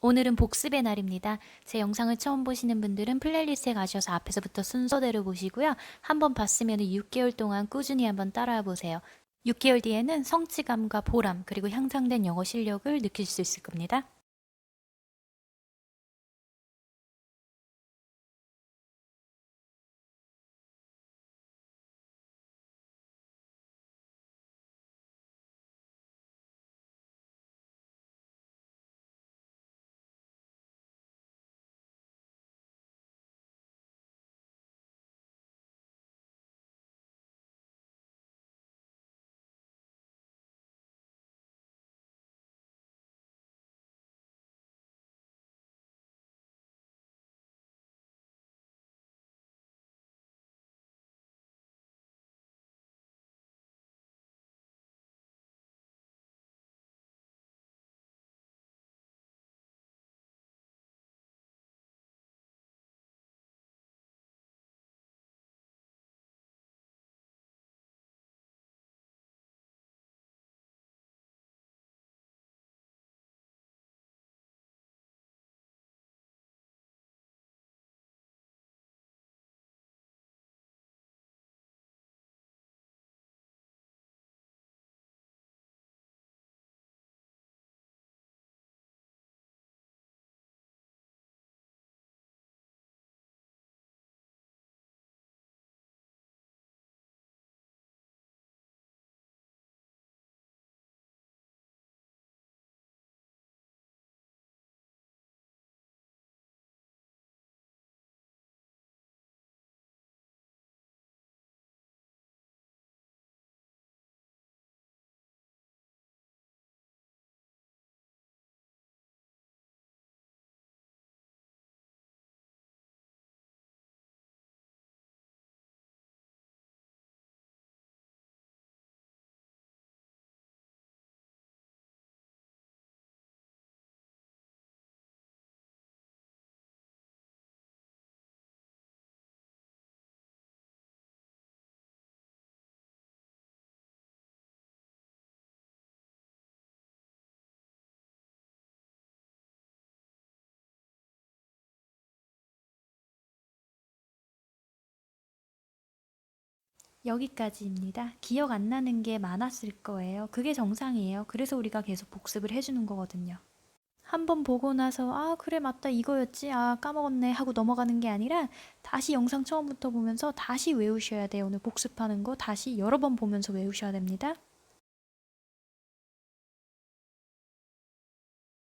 오늘은 복습의 날입니다. 제 영상을 처음 보시는 분들은 플레이리스트에 가셔서 앞에서부터 순서대로 보시고요. 한번 봤으면 6개월 동안 꾸준히 한번 따라와 보세요. 6개월 뒤에는 성취감과 보람, 그리고 향상된 영어 실력을 느낄 수 있을 겁니다. 여기까지입니다. 기억 안 나는 게 많았을 거예요. 그게 정상이에요. 그래서 우리가 계속 복습을 해주는 거거든요. 한번 보고 나서 아 그래 맞다 이거였지 아 까먹었네 하고 넘어가는 게 아니라 다시 영상 처음부터 보면서 다시 외우셔야 돼요. 오늘 복습하는 거 다시 여러 번 보면서 외우셔야 됩니다.